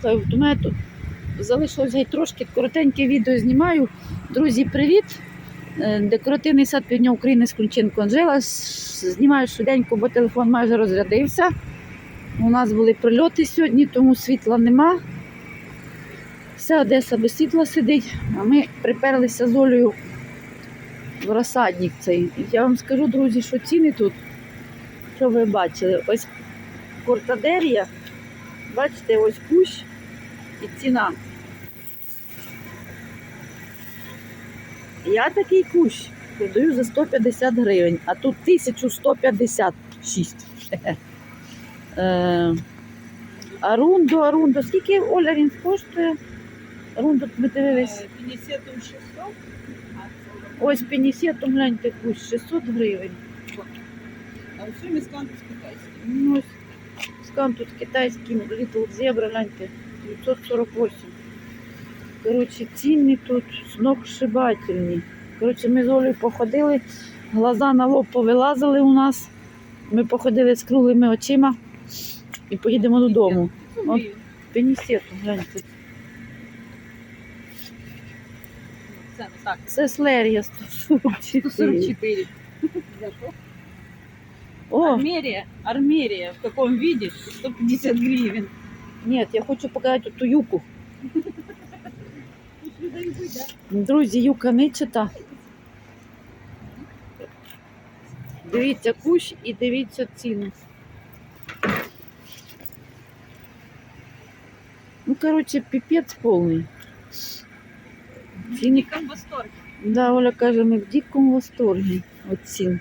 Слухай, у мене тут залишилось геть трошки коротеньке відео знімаю. Друзі, привіт! Е, Декоративний сад Півдня України з Ключенко Анжела. Знімаю швиденько, бо телефон майже розрядився. У нас були прильоти сьогодні, тому світла нема. Вся Одеса без світла сидить, а ми приперлися з Олею в розсадник цей. Я вам скажу, друзі, що ціни тут, що ви бачили, ось кортадерія, бачите, ось кущ і ціна. Я такий кущ продаю за 150 гривень, а тут 1156. Е, Арундо, Арундо. Скільки Оля він коштує? Арундо ми дивились. Пінісетом 600, Ось пенісетом гляньте кущ 600 гривень. а все міскант з китайським. Ну, тут китайський Little Zebra, гляньте, 948. Коротше, ціни тут сногсшибательні. Коротше, ми з Олею походили, глаза на лоб повилазили у нас. Ми походили з круглими очима і поїдемо додому. От. Пенісетом, гляньте. Це так, Це слерія 144. 144. О, Армерия, Армерия в каком виде? 150 гривен. ні, я хочу показати ту юку. Друзі, юка ничата. Дивіться кущ і дивіться ціну. Ну, коротше, піпець повний. Ціни, Диком восторге. да, Оля каже, ми в дикому восторгі від цін.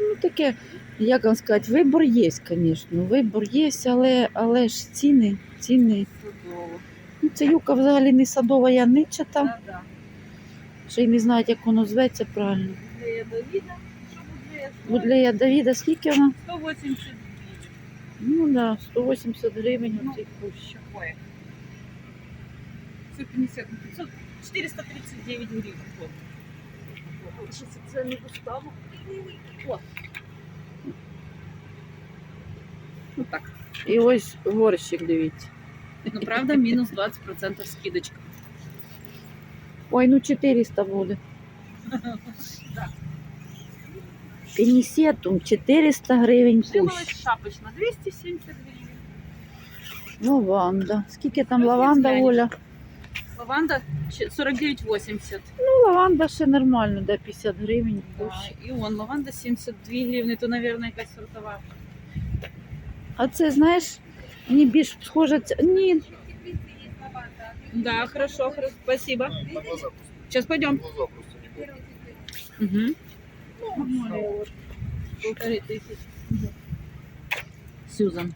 Ну, таке, як вам сказати, вибор є, звісно. Вибор є, але, але ж ціни, ціни. Ну, це юка взагалі не садова яничата. Да, да. Ще й не знають, як воно зветься правильно. Для Давида, що буде? Будлея Давіда, скільки вона? 180 Ну так, да, 180 гривень Ну. оцей кущ. Какое? 150, 500, 439 гривен. Вот. Вот. Це не достану. Вот. Ну так. І ось горщик, дивіться. Ну, правда, минус 20% скидочка. Ой, ну 400 буде. Да. Пенісетум 400 гривень кущ. Шапочна 270 гривен. Лаванда. Скільки там лаванда. Оля? Лаванда щ- 49,80. Ну, лаванда ще нормально, да, 50 гривень Да, кущ. і он лаванда 72 гривни, то, наверное, якась сортова. А це, знаєш, мені більш схоже, це... ні, Да, хорошо, хорошо. Спасибо. Сейчас пойдем. Угу. Полторы тысячи. Сюзан.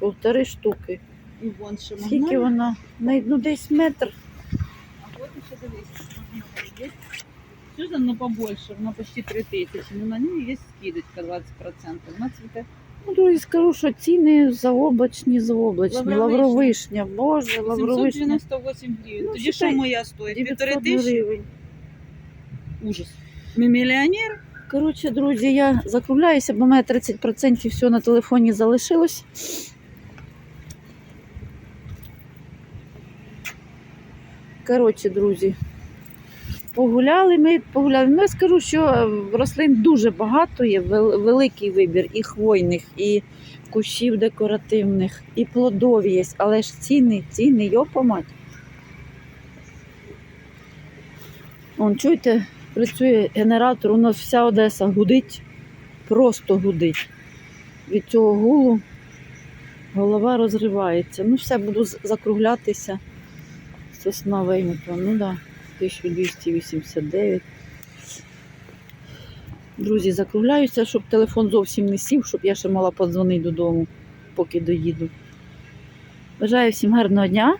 півтори штуки. И вон ще Скільки магнолія. вона? На- Ну, десь метр. А вот еще дивись. є. Сюзан, ну побольше, вона почти 3 тисячі. Ну на ній є скидочка 20%. Вона цвіте. Ну, друзі, скажу, що ціни заоблачні, заоблачні. Лавровишня. Лавровишня, боже, лавровишня. 798 гривень. Ну, Тоді считай, що моя стоїть? Півтори 900 тисячі? гривень. Ужас. Ми мільйонер? Коротше, друзі, я закругляюся, бо в мене 30% всього на телефоні залишилось. Коротше, друзі, погуляли ми, погуляли. Ну, я скажу, що е, рослин дуже багато є, великий вибір і хвойних, і кущів декоративних, і плодові є, але ж ціни, ціни, йопа мать. Вон, чуєте, працює генератор, у нас вся Одеса гудить, просто гудить. Від цього гулу голова розривається. Ну, все, буду закруглятися. Сосна виймета. Ну да, 1289. Друзі, закругляюся, щоб телефон зовсім не сів, щоб я ще мала подзвонити додому, поки доїду. Бажаю всім гарного дня.